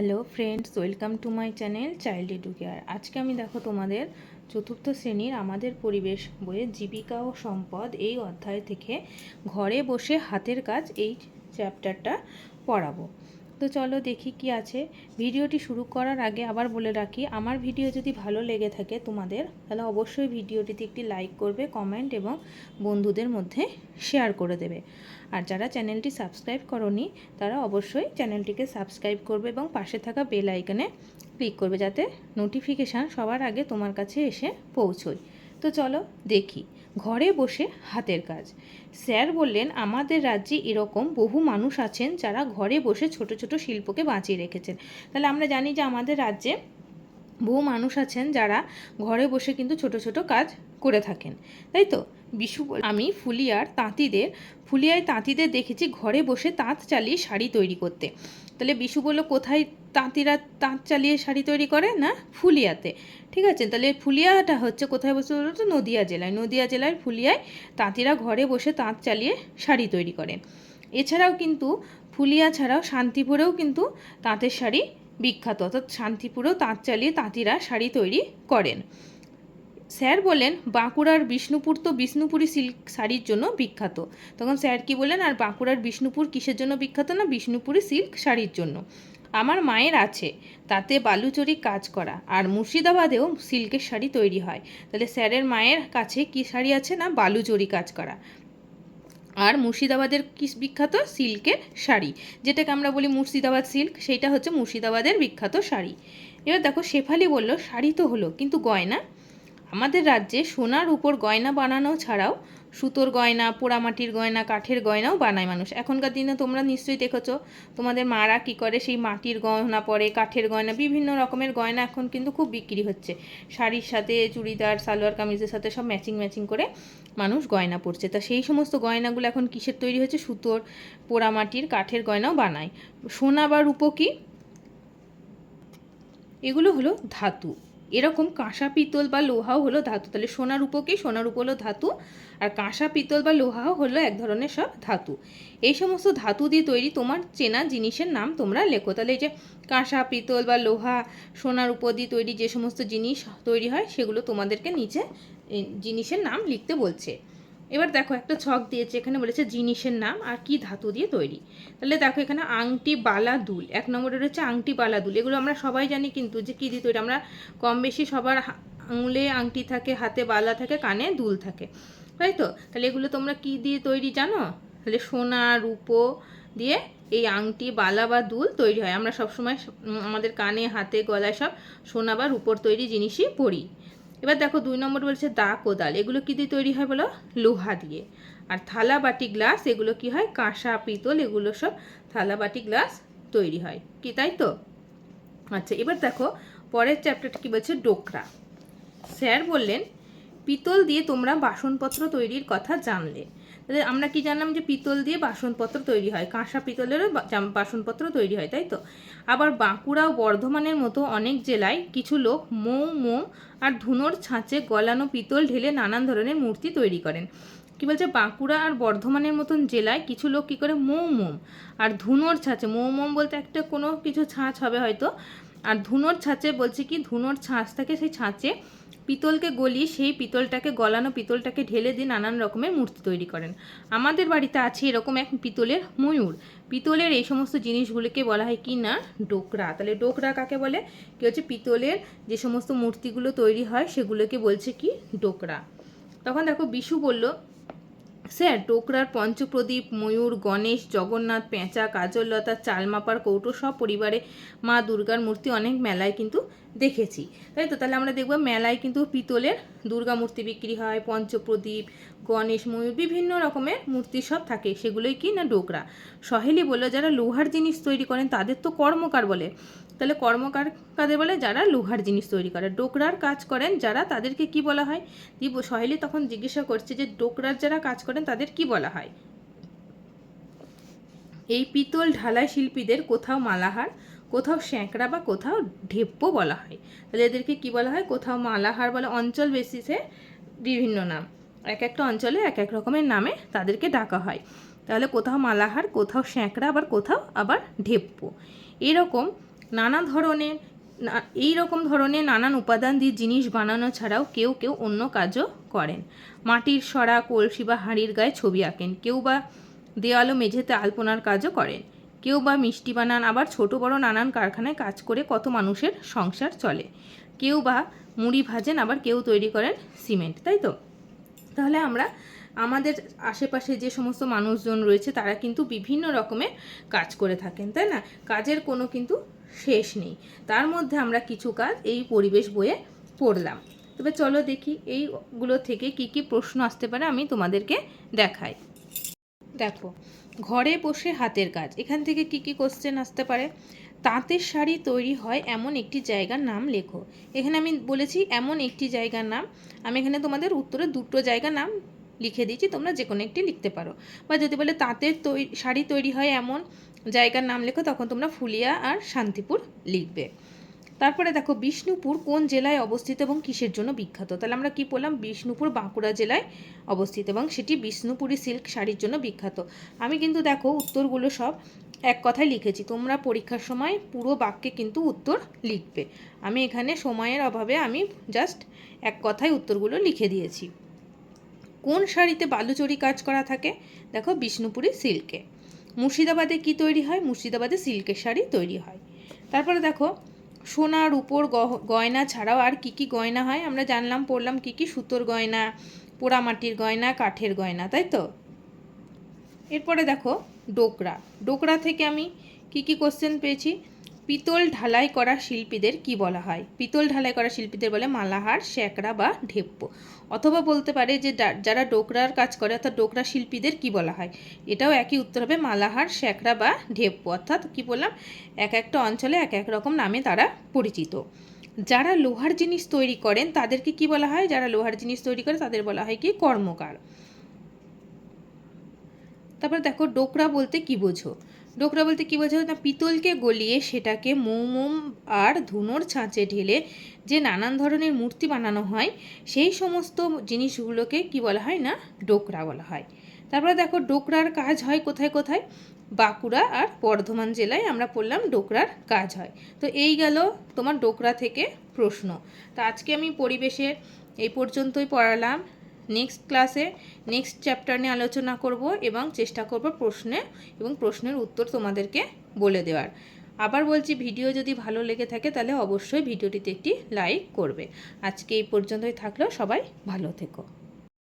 Hello friends welcome to my channel child educare আজকে আমি দেখো তোমাদের চতুর্থ শ্রেণির আমাদের পরিবেশ বইয়ের জীবিকা ও সম্পদ এই অধ্যায় থেকে ঘরে বসে হাতের কাজ এই চ্যাপ্টারটা পড়াবো। তো চলো দেখি কি আছে। ভিডিওটি শুরু করার আগে আবার বলে রাখি, আমার ভিডিও যদি ভালো লেগে থাকে তোমাদের, তাহলে অবশ্যই ভিডিওটিতে একটি লাইক করবে কমেন্ট এবং বন্ধুদের মধ্যে শেয়ার করে দেবে। আর যারা চ্যানেলটি সাবস্ক্রাইব করনি, তারা অবশ্যই চ্যানেলটিকে সাবস্ক্রাইব করবে এবং পাশে থাকা বেল আইকনে ক্লিক করবে যাতে নোটিফিকেশান সবার আগে তোমার কাছে এসে পৌঁছয়। তো চলো দেখি, ঘরে বসে হাতের কাজ। স্যার বললেন, আমাদের রাজ্যে এরকম বহু মানুষ আছেন যারা ঘরে বসে ছোট ছোট শিল্পকে বাঁচিয়ে রেখেছেন। তাহলে আমরা জানি যে আমাদের রাজ্যে বহু মানুষ আছেন যারা ঘরে বসে কিন্তু ছোট ছোট কাজ করে থাকেন। তাই তো? বিশু আমি ফুলিয়ার তাঁতিদের ফুলিয়ায় তাঁতিদের দেখেছি, ঘরে বসে তাঁত চালিয়ে শাড়ি তৈরি করতে। তাহলে বিশু বলল, কোথায় তাঁতিরা তাঁত চালিয়ে শাড়ি তৈরি করে না? ফুলিয়াতে। ঠিক আছে, তাহলে ফুলিয়াটা হচ্ছে কোথায় বসে বলো তো নদিয়া জেলায়। নদিয়া জেলার ফুলিয়ায় তাঁতিরা ঘরে বসে তাঁত চালিয়ে শাড়ি তৈরি করেন এছাড়াও কিন্তু ফুলিয়া ছাড়াও শান্তিপুরেও কিন্তু তাঁতের শাড়ি বিখ্যাত। অর্থাৎ শান্তিপুরেও তাঁত চালিয়ে তাঁতিরা শাড়ি তৈরি করেন। স্যার বলেন, বাঁকুড়ার বিষ্ণুপুর তো বিষ্ণুপুরি সিল্ক শাড়ির জন্য বিখ্যাত। তখন স্যার কি বললেন আর বাঁকুড়ার বিষ্ণুপুর কিসের জন্য বিখ্যাত না? বিষ্ণুপুরি সিল্ক শাড়ির জন্য। আমার মায়ের আছে, তাতে বালুচরি কাজ করা, আর মুর্শিদাবাদেও সিল্কের শাড়ি তৈরি হয়। তাহলে স্যারের মায়ের কাছে কি শাড়ি আছে না? বালুচরি কাজ করা। আর মুর্শিদাবাদের কি বিখ্যাত? সিল্কের শাড়ি। যেটাকে আমরা বলি মুর্শিদাবাদ সিল্ক, সেইটা হচ্ছে মুর্শিদাবাদের বিখ্যাত শাড়ি। এবার দেখো, শেফালি বলল, শাড়ি তো হলো, কিন্তু গয়না? আমাদের রাজ্যে সোনার উপর গয়না বানানো ছাড়াও সুতোর গয়না, পোড়ামাটির গয়না, কাঠের গয়নাও বানায় মানুষ। এখনকার দিনে তোমরা নিশ্চয়ই দেখেছ, তোমাদের মারা কি করে সেই মাটির গয়না পরে, কাঠের গয়না, বিভিন্ন রকমের গয়না এখন কিন্তু খুব বিক্রি হচ্ছে। শাড়ির সাথে, চুড়িদার, সালোয়ার কামিজের সাথে সব ম্যাচিং ম্যাচিং করে মানুষ গয়না পরছে। তা সেই সমস্ত গয়নাগুলো এখন কিসের তৈরি হচ্ছে? সুতোর, পোড়ামাটির, কাঠের গয়নাও বানায়। সোনা বা রূপো কি এগুলো হলো ধাতু। এরকম কাঁসা পিতল বা লোহাও হলো ধাতু। তাহলে সোনার রূপকে সোনা সোনার উপো হলো ধাতু, আর কাঁসা পিতল বা লোহাও হলো এক ধরনের সব ধাতু। এই সমস্ত ধাতু দিয়ে তৈরি তোমার চেনা জিনিসের নাম তোমরা লেখো। তাহলে এই যে কাঁসা পিতল বা লোহা, সোনার রূপ দিয়ে তৈরি যে সমস্ত জিনিস তৈরি হয়, সেগুলো তোমাদেরকে নিচে জিনিসের নাম লিখতে বলছে। এবার দেখো একটা ছক দিয়েছে, এখানে বলেছে জিনিসের নাম আর কি ধাতু দিয়ে তৈরি। তাহলে দেখো এখানে আংটি বালা দুল এক নম্বরে রয়েছে আংটি বালা দুল এগুলো আমরা সবাই জানি কিন্তু যে কী দিয়ে তৈরি, আমরা কম বেশি সবার আঙুলে আংটি থাকে, হাতে বালা থাকে, কানে দুল থাকে। তাই তো? তাহলে এগুলো তোমরা কি দিয়ে তৈরি জানো? তাহলে সোনা, রূপো দিয়ে এই আংটি বালা বা দুল তৈরি হয়। আমরা সবসময় আমাদের কানে, হাতে, গলায় সব সোনা বা রূপোর তৈরি জিনিসই পরি। এবার দেখো দুই নম্বর বলছে দা কোদাল, এগুলো কী দিয়ে তৈরি হয় বলো? লোহা দিয়ে। আর থালা বাটি গ্লাস, এগুলো কি হয়? কাঁসা, পিতল, এগুলো সব থালা বাটি গ্লাস তৈরি হয়। কি তাই তো? আচ্ছা এবার দেখো পরের চ্যাপ্টারটা কি বলছে? ডোকরা। স্যার বললেন, পিতল দিয়ে তোমরা বাসনপত্র তৈরির কথা জানলে। আমরা কি জানলাম যে পিতল দিয়ে বাসনপত্র তৈরি হয়, কাঁসা পিতলেরও বাসনপত্র তৈরি হয়, তাই তো? আবার বাঁকুড়া ও বর্ধমানের মতো অনেক জেলায় কিছু লোক মৌ মোম আর ধুনোর ছাঁচে গলানো পিতল ঢেলে নানান ধরনের মূর্তি তৈরি করেন। কি বলছে? বাঁকুড়া আর বর্ধমানের মতন জেলায় কিছু লোক কি করে মৌ মোম আর ধুনোর ছাঁচে, মৌ মোম বলতে একটা কোনো কিছু ছাঁচ হবে হয়তো আর ধুনোর ছাঁচে বলছে কি, ধুনোর ছাঁচ থাকে সেই ছাঁচে পিতলকে গলিয়ে সেই পিতলটাকে গলানো পিতলটাকে ঢেলে দিয়ে নানান রকমের মূর্তি তৈরি করেন। আমাদের বাড়িতে আছে এরকম এক পিতলের ময়ূর। পিতলের এই সমস্ত জিনিসগুলোকে বলা হয় কি না, ডোকরা। তাহলে ডোকরা কাকে বলে? কি হচ্ছে? পিতলের যে সমস্ত মূর্তিগুলো তৈরি হয় সেগুলোকে বলছে কি, ডোকরা। তখন দেখো বিশু বলল স্যার, টোকরার পঞ্চপ্রদীপ, ময়ূর, গণেশ, জগন্নাথ, পেঁচা, কাজল কাজললতা চালমাপার কৌটো সব পরিবারে মা দুর্গার মূর্তি অনেক মেলায় কিন্তু দেখেছি। তাই তো? তাহলে আমরা দেখব মেলায় কিন্তু পিতলের দুর্গা মূর্তি বিক্রি হয়, পঞ্চপ্রদীপ, গণেশ ময়ূর, বিভিন্ন রকমের মূর্তি সব থাকে। সেগুলোই কি না ডোকরা? সহেলি বলল, যারা লোহার জিনিস তৈরি করেন, তাদের তো কর্মকার বলে। তাহলে কর্মকার কাদের বলে? যারা লোহার জিনিস তৈরি করে। ডোকরার কাজ করেন যারা, তাদেরকে কি বলা হয়? দিব সহেলি তখন জিজ্ঞাসা করছে যে, ডোকরার যারা কাজ করেন, তাদের কি বলা হয়? এই পিতল ঢালাই শিল্পীদের কোথাও মালাহার কোথাও স্যাঁকড়া বা কোথাও ঢেপ্পো বলা হয়। তাহলে এদেরকে কী বলা হয়? কোথাও মালাহার বলে অঞ্চল বেসিসে বিভিন্ন নাম। এক একটা অঞ্চলে এক এক রকমের নামে তাদেরকে ডাকা হয়। তাহলে কোথাও মালাহার, কোথাও স্যাঁকড়া, আবার কোথাও আবার ঢেপ্পো এরকম নানা ধরনের এই রকম ধরনের নানান উপাদান দিয়ে জিনিস বানানো ছাড়াও কেউ কেউ অন্য কাজও করেন। মাটির সরা, কলসি বা হাঁড়ির গায়ে ছবি আঁকেন। কেউ বা দেওয়াল মেঝেতে আলপনার কাজও করেন। কেউ বা মিষ্টি বানান, আবার ছোট বড় নানান কারখানায় কাজ করে কত মানুষের সংসার চলে। কেউ বা মুড়ি ভাজেন, আবার কেউ তৈরি করেন সিমেন্ট, তাই তো? তাহলে আমরা আমাদের আশেপাশে যে সমস্ত মানুষজন রয়েছে, তারা কিন্তু বিভিন্ন রকমের কাজ করে থাকেন, তাই না? কাজের কোনো কিন্তু শেষ নেই। তার মধ্যে আমরা কিছু কাজ এই পরিবেশ বইয়ে পড়লাম। তবে চলো দেখি, এইগুলো থেকে কি কি প্রশ্ন আসতে পারে, আমি তোমাদেরকে দেখাই। দেখো, ঘরে বসে হাতের কাজ। এখান থেকে কি কি কোশ্চেন আসতে পারে? তাঁতের শাড়ি তৈরি হয় এমন একটি জায়গার নাম লেখো। এখানে আমি বলেছি এমন একটি জায়গার নাম। আমি এখানে তোমাদের উত্তরে দুটো জায়গার নাম লিখে দিয়েছি, তোমরা যে কোনো একটি লিখতে পারো। বা যদি বলে তাঁতের তৈরি শাড়ি তৈরি হয় এমন জায়গার নাম লেখো, তখন তোমরা ফুলিয়া আর শান্তিপুর লিখবে। তারপরে দেখো বিষ্ণুপুর কোন জেলায় অবস্থিত এবং কিসের জন্য বিখ্যাত? তাহলে আমরা কি বললাম বিষ্ণুপুর বাঁকুড়া জেলায় অবস্থিত এবং সেটি বিষ্ণুপুরি সিল্ক শাড়ির জন্য বিখ্যাত। আমি কিন্তু দেখো উত্তরগুলো সব এক কথায় লিখেছি। তোমরা পরীক্ষার সময় পুরো বাক্যে কিন্তু উত্তর লিখবে। আমি এখানে সময়ের অভাবে আমি জাস্ট এক কথায় উত্তরগুলো লিখে দিয়েছি। কোন শাড়িতে বালুচরি কাজ করা থাকে? দেখো বিষ্ণুপুরি সিল্কে। মুর্শিদাবাদে কি তৈরি হয়? মুর্শিদাবাদে সিল্কের শাড়ি তৈরি হয়। তারপরে দেখো সোনার উপর গয়না ছাড়াও আর কি কি গয়না হয়? আমরা জানলাম, পড়লাম কি কি সুতোর গয়না, পোড়ামাটির গয়না, কাঠের গয়না, তাই তো? এরপরে দেখো, ডোকরা। ডোকরা থেকে আমি কি কি কোশ্চেন পেয়েছি? পিতল ঢালাই করা শিল্পীদের কি বলা হয়? পিতল ঢালাই করা শিল্পীদের বলে মালাহার শ্যাকরা বা ঢেপ্পো। অথবা বলতে পারে যে যারা ডোকরার কাজ করে অর্থাৎ ডোকরা শিল্পীদের কি বলা হয়? এটাও একই উত্তর হবে মালাহার শ্যাকরা বা ঢেপ্পো। অর্থাৎ কি বললাম? এক একটা অঞ্চলে এক এক রকম নামে তারা পরিচিত। যারা লোহার জিনিস তৈরি করেন, তাদেরকে কি বলা হয়? যারা লোহার জিনিস তৈরি করে, তাদের বলা হয় কি? কর্মকার। তারপর দেখো, ডোকরা বলতে কি বোঝো? ডোকরা বলতে কি বোঝো না, পিতলকে গলিয়ে সেটাকে মৌমোম আর ধুনোর ছাঁচে ঢেলে যে নানান ধরনের মূর্তি বানানো হয়, সেই সমস্ত জিনিসগুলোকে কি বলা হয় না? ডোকরা বলা হয়। তারপরে দেখো, ডোকরার কাজ হয় কোথায় কোথায়? বাঁকুড়া আর বর্ধমান জেলায় আমরা পড়লাম ডোকরার কাজ হয়। তো এই গেল তোমার ডোকরা থেকে প্রশ্ন। তো আজকে আমি পরিবেশের এই পর্যন্তই পড়ালাম। নেক্সট ক্লাসে নেক্সট চ্যাপ্টার নিয়ে আলোচনা করব এবং চেষ্টা করব প্রশ্নে এবং প্রশ্নের উত্তর তোমাদেরকে বলে দেওয়ার। আবার বলছি, ভিডিও যদি ভালো লেগে থাকে তাহলে অবশ্যই ভিডিওটিতে একটি লাইক করবে। আজকে এই পর্যন্তই থাকলেও সবাই ভালো থেকো।